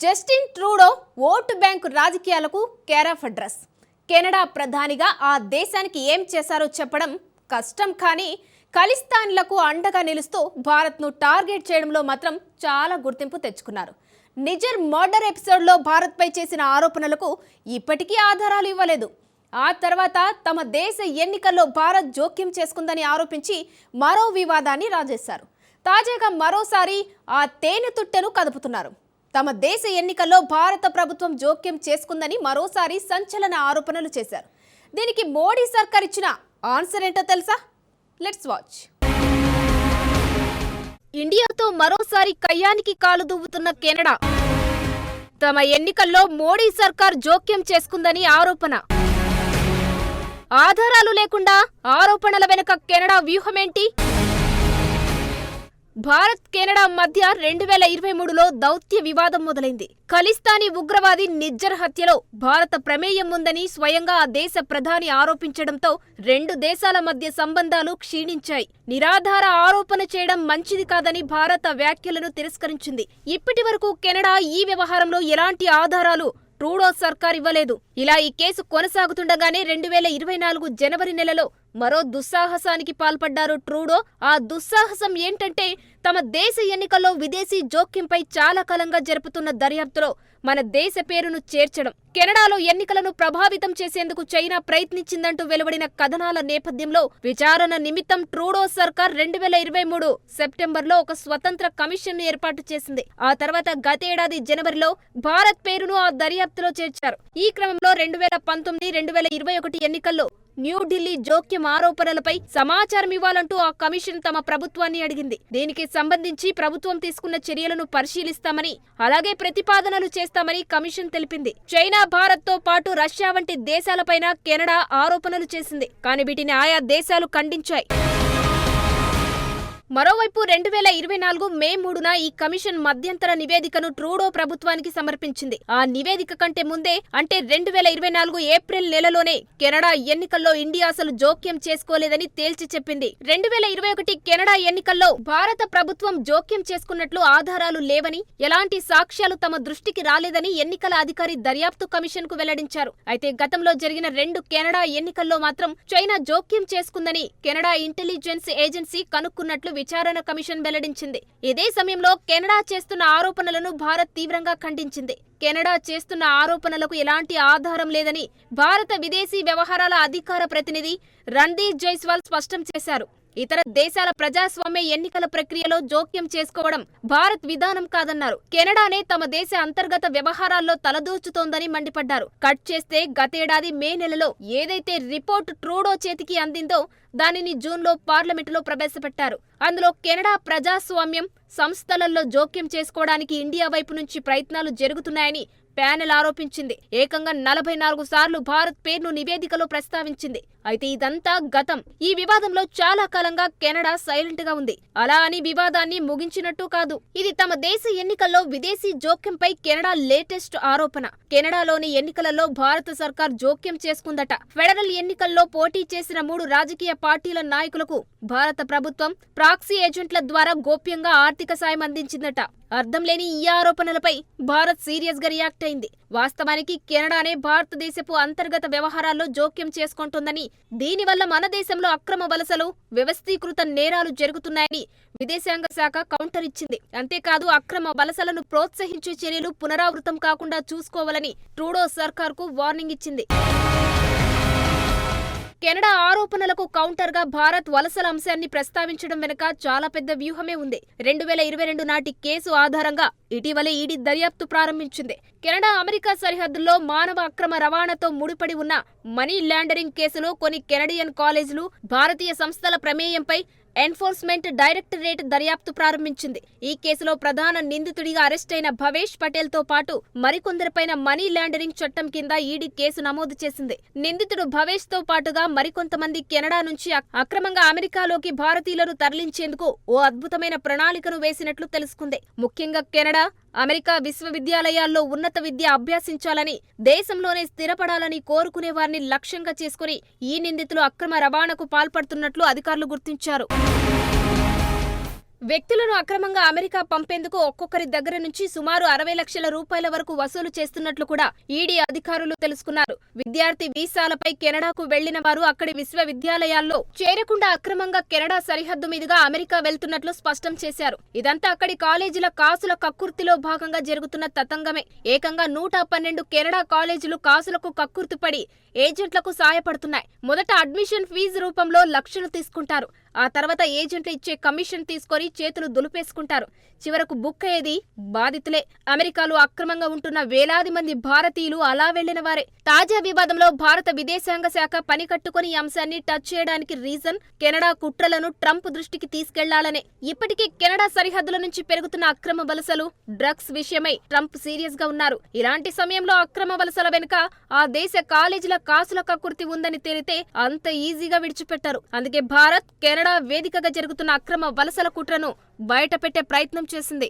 Justin Trudeau vote bank రాజకీయాలకు care of address. Canada ప్రధానిగా ఆ దేశానికి ఏం చేశారో చెప్పడం కష్టం కానీ ఖలిస్తాన్లకు అండగా నిలుస్తూ భారత్ను టార్గెట్ చేయడంలో మాత్రం చాలా గుర్తింపు తెచ్చుకున్నారు. నిజర్ మర్డర్ ఎపిసోడ్లో భారత్పై చేసిన ఆరోపణలకు ఇప్పటికీ ఆధారాలు ఇవ్వలేదు. ఆ తర్వాత తమ దేశ ఎన్నికల్లో భారత్ జోక్యం చేసుకుందని ఆరోపించి మరో వివాదాన్ని రాజేశారు. తాజాగా మరోసారి ఆ తేనె తుట్టెను కదుపుతున్నారు. తమ దేశ ఎన్నికల్లో భారత ప్రభుత్వం జోక్యం చేసుకుందని మరోసారి సంచలన ఆరోపణలు చేశారు. దీనికి మోడీ సర్కార్ ఇచ్చిన ఆన్సర్ ఏంటో తెలుసా? లెట్స్ వాచ్ ఇండియాతో మరోసారి కయ్యానికి కాలు దువ్వుతున్న కెనడా. తమ ఎన్నికల్లో మోడీ సర్కార్ జోక్యం చేసుకుందని ఆరోపణ. ఆధారాలు లేకుండా ఆరోపణల వెనుక కెనడా వ్యూహమేంటి? భారత్ కెనడా మధ్య రెండు వేల ఇరవై మూడులో దౌత్య వివాదం మొదలైంది. ఖలిస్తానీ ఉగ్రవాది నిజ్జర్ హత్యలో భారత ప్రమేయం ఉందని స్వయంగా ఆ దేశ ప్రధాని ఆరోపించడంతో రెండు దేశాల మధ్య సంబంధాలు క్షీణించాయి. నిరాధార ఆరోపణ చేయడం మంచిది కాదని భారత వ్యాఖ్యలను తిరస్కరించింది. ఇప్పటి వరకు కెనడా ఈ వ్యవహారంలో ఎలాంటి ఆధారాలు ట్రూడో సర్కార్ ఇవ్వలేదు. ఇలా ఈ కేసు కొనసాగుతుండగానే రెండు వేల ఇరవై నాలుగు జనవరి నెలలో మరో దుస్సాహసానికి పాల్పడ్డారు ట్రూడో. ఆ దుస్సాహసం ఏంటంటే తమ దేశ ఎన్నికల్లో విదేశీ జోక్యంపై చాలా కాలంగా జరుపుతున్న దర్యాప్తులో మన దేశ పేరును చేర్చడం కెనడాలో ఎన్నికలను ప్రభావితం చేసేందుకు చైనా ప్రయత్నించిందంటూ వెలువడిన కథనాల నేపథ్యంలో విచారణ నిమిత్తం ట్రూడో సర్కార్ రెండు వేల ఇరవై మూడు సెప్టెంబర్లో ఒక స్వతంత్ర కమిషన్ను ఏర్పాటు చేసింది. ఆ తర్వాత గతేడాది జనవరిలో భారత్ పేరును ఆ దర్యాప్తులో చేర్చారు. ఈ క్రమంలో రెండు వేల పంతొమ్మిది రెండు వేల ఇరవై ఒకటి ఎన్నికల్లో న్యూఢిల్లీ జోక్యం ఆరోపణలపై సమాచారం ఇవ్వాలంటూ ఆ కమిషన్ తమ ప్రభుత్వాన్ని అడిగింది. దీనికి సంబంధించి ప్రభుత్వం తీసుకున్న చర్యలను పరిశీలిస్తామని అలాగే ప్రతిపాదనలు చేస్తామని కమిషన్ తెలిపింది. చైనా భారత్తో పాటు రష్యా వంటి దేశాలపైన కెనడా ఆరోపణలు చేసింది. కానీ వీటిని ఆయా దేశాలు ఖండించాయి. మరోవైపు రెండు వేల ఇరవై నాలుగు మే మూడున ఈ కమిషన్ మధ్యంతర నివేదికను ట్రూడో ప్రభుత్వానికి సమర్పించింది. ఆ నివేదిక కంటే ముందే అంటే రెండు వేల ఇరవై నాలుగు ఏప్రిల్ నెలలోనే కెనడా ఎన్నికల్లో ఇండియా అసలు జోక్యం చేసుకోలేదని తేల్చి చెప్పింది. రెండు వేల ఇరవై ఒకటి కెనడా ఎన్నికల్లో భారత ప్రభుత్వం జోక్యం చేసుకున్నట్లు ఆధారాలు లేవని ఎలాంటి సాక్ష్యాలు తమ దృష్టికి రాలేదని ఎన్నికల అధికారి దర్యాప్తు కమిషన్కు వెల్లడించారు. అయితే గతంలో జరిగిన రెండు కెనడా ఎన్నికల్లో మాత్రం చైనా జోక్యం చేసుకుందని కెనడా ఇంటెలిజెన్స్ ఏజెన్సీ కనుక్కున్నట్లు విచారణ కమిషన్ వెల్లడించింది. ఇదే సమయంలో కెనడా చేస్తున్న ఆరోపణలను భారత్ తీవ్రంగా ఖండించింది. కెనడా చేస్తున్న ఆరోపణలకు ఎలాంటి ఆధారం లేదని భారత విదేశీ వ్యవహారాల అధికార ప్రతినిధి రణ్దీప్ జైస్వాల్ స్పష్టం చేశారు. ఇతర దేశాల ప్రజాస్వామ్య ఎన్నికల ప్రక్రియలో జోక్యం చేసుకోవడం భారత్ విధానం కాదన్నారు. కెనడానే తమ దేశ అంతర్గత వ్యవహారాల్లో తలదూచుతోందని మండిపడ్డారు. కట్ చేస్తే గతేడాది మే నెలలో ఏదైతే రిపోర్ట్ ట్రూడో చేతికి అందిందో దానిని జూన్లో పార్లమెంటులో ప్రవేశపెట్టారు. అందులో కెనడా ప్రజాస్వామ్యం సంస్థలలో జోక్యం చేసుకోవడానికి ఇండియా వైపు నుంచి ప్రయత్నాలు జరుగుతున్నాయని ప్యానెల్ ఆరోపించింది. ఏకంగా నలభై నాలుగు సార్లు భారత్ పేరును నివేదికలో ప్రస్తావించింది. అయితే ఇదంతా గతం. ఈ వివాదంలో చాలా కాలంగా కెనడా సైలెంట్గా ఉంది. అలా అని వివాదాన్ని ముగించినట్టు కాదు. ఇది తమ దేశ ఎన్నికల్లో విదేశీ జోక్యంపై కెనడా లేటెస్ట్ ఆరోపణ. కెనడాలోని ఎన్నికలలో భారత సర్కార్ జోక్యం చేసుకుందట. ఫెడరల్ ఎన్నికల్లో పోటీ చేసిన మూడు రాజకీయ పార్టీల నాయకులకు భారత ప్రభుత్వం ప్రాక్సీ ఏజెంట్ల ద్వారా గోప్యంగా ఆర్థిక సాయం అందించిందట. అర్థం లేని ఈ ఆరోపణలపై భారత్ సీరియస్గా రియాక్ట్ అయింది. వాస్తవానికి కెనడానే భారతదేశపు అంతర్గత వ్యవహారాల్లో జోక్యం చేసుకుంటుందని దీనివల్ల మన దేశంలో అక్రమ వలసలు వ్యవస్థీకృత నేరాలు జరుగుతున్నాయని విదేశాంగ శాఖ కౌంటర్ ఇచ్చింది. అంతేకాదు అక్రమ వలసలను ప్రోత్సహించే చర్యలు పునరావృతం కాకుండా చూసుకోవాలని ట్రూడో సర్కార్కు వార్నింగ్ ఇచ్చింది. కెనడా ఆరోపణలకు కౌంటర్గా భారత్ వలసల అంశాన్ని ప్రస్తావించడం వెనుక చాలా పెద్ద వ్యూహమే ఉంది. రెండు వేల ఇరవై రెండు నాటి కేసు ఆధారంగా ఇటీవలే ఈడీ దర్యాప్తు ప్రారంభించింది. కెనడా అమెరికా సరిహద్దుల్లో మానవ అక్రమ రవాణాతో ముడిపడి ఉన్న మనీ లాండరింగ్ కేసులో కొన్ని కెనడియన్ కాలేజీలు భారతీయ సంస్థల ప్రమేయంపై ఎన్ఫోర్స్మెంట్ డైరెక్టరేట్ దర్యాప్తు ప్రారంభించింది. ఈ కేసులో ప్రధాన నిందితుడిగా అరెస్ట్ అయిన భవేష్ పటేల్తో పాటు మరికొందరిపైన మనీ లాండరింగ్ చట్టం కింద ఈడీ కేసు నమోదు చేసింది. నిందితుడు భవేష్తో పాటుగా మరికొంతమంది కెనడా నుంచి అక్రమంగా అమెరికాలోకి భారతీయులను తరలించేందుకు ఓ అద్భుతమైన ప్రణాళికను వేసినట్లు తెలుసుకుంది. ముఖ్యంగా కెనడా అమెరికా విశ్వవిద్యాలయాల్లో ఉన్నత విద్య అభ్యసించాలని దేశంలోనే స్థిరపడాలని కోరుకునే వారిని లక్ష్యంగా చేసుకుని ఈ నిందితులు అక్రమ రవాణాకు పాల్పడుతున్నట్లు అధికారులు గుర్తించారు. వ్యక్తులను అక్రమంగా అమెరికా పంపేందుకు ఒక్కొక్కరి దగ్గర నుంచి సుమారు అరవై లక్షల రూపాయల వరకు వసూలు చేస్తున్నట్లు కూడా ఈడీ అధికారులు తెలుసుకున్నారు. విద్యార్థి వీసాలపై కెనడాకు వెళ్ళిన వారు అక్కడి విశ్వవిద్యాలయాల్లో చేరకుండా అక్రమంగా కెనడా సరిహద్దు మీదుగా అమెరికా వెళ్తున్నట్లు స్పష్టం చేశారు. ఇదంతా అక్కడి కాలేజీల కాసుల కక్కుర్తిలో భాగంగా జరుగుతున్న తతంగమే. ఏకంగా నూట పన్నెండు కెనడా కాలేజీలు కాసులకు కక్కుర్తిపడి ఏజెంట్లకు సాయపడుతున్నాయి. మొదట అడ్మిషన్ ఫీజు రూపంలో లక్షలు తీసుకుంటారు. ఆ తర్వాత ఏజెంట్లు ఇచ్చే కమిషన్ తీసుకొని చేతులు దులిపేసుకుంటారు. చివరకు బుక్ అయ్యేది బాధితులే. అమెరికాలో అక్రమంగా ఉంటున్న వేలాది మంది భారతీయులు అలా వెళ్ళిన వారే. తాజా వివాదంలో భారత విదేశాంగ శాఖ పని కట్టుకుని ఈ అంశాన్ని టచ్ చేయడానికి రీజన్ కెనడా కుట్రలను ట్రంప్ దృష్టికి తీసుకెళ్ళాలనే. ఇప్పటికే కెనడా సరిహద్దుల నుంచి పెరుగుతున్న అక్రమ వలసలు డ్రగ్స్ విషయమై ట్రంప్ సీరియస్గా ఉన్నారు. ఇలాంటి సమయంలో అక్రమ వలసల వెనుక ఆ దేశ కాలేజీల కాసుల కకుర్తి ఉందని తేలితే అంత ఈజీగా విడిచిపెట్టారు. అందుకే భారత్ కెనడా వేదికగా జరుగుతున్న అక్రమ వలసల కుట్రను బయటపెట్టే ప్రయత్నం చేసింది.